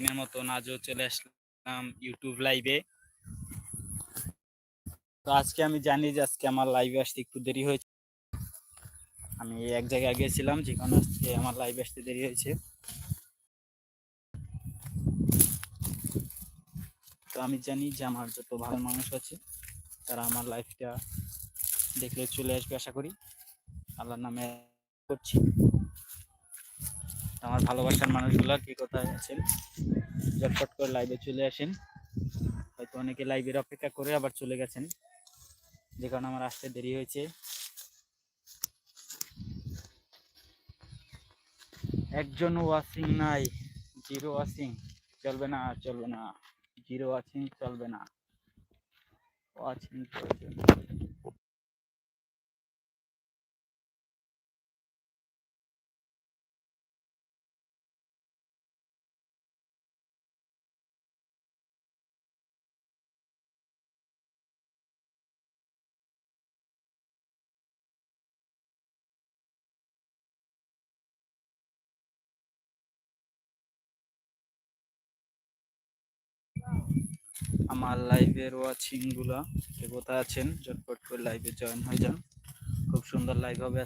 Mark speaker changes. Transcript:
Speaker 1: দিনের মতন আজও চলে আসলাম ইউটিউব লাইভে তো আজকে আমি জানি যে আজকে আমার লাইভে আসতে একটু দেরি হয়েছে। আমি এক জায়গায় গেছিলাম যেখানে আজকে আমার লাইভে আসতে দেরি হয়েছে। তো আমি জানি যে আমার যত ভালো মানুষ আছে, তারা আমার লাইফটা দেখলে চলে আসবে আশা করি। আল্লাহর নামে করছি। আমার ভালোবাসার মানুষগুলো কি কোথায় আছেন? ঝটপট করে লাইভে চলে আসেন। হয়তো অনেকে লাইভের অপেক্ষা করে আবার চলে গেছেন। যে কারণে আমার আসতে দেরি হয়েছে। একজন ওয়াচিং নাই জিরো ওয়াচিং চলবে না চলবে না। জিরো ওয়াচিং চলবে না। ওয়াচিং প্রয়োজন আমার লাইভের ওয়াচিংগুলা, কে কোথায় আছেন, ঝটপট করে লাইভে জয়েন হয়ে যান। খুব সুন্দর লাইভ হবে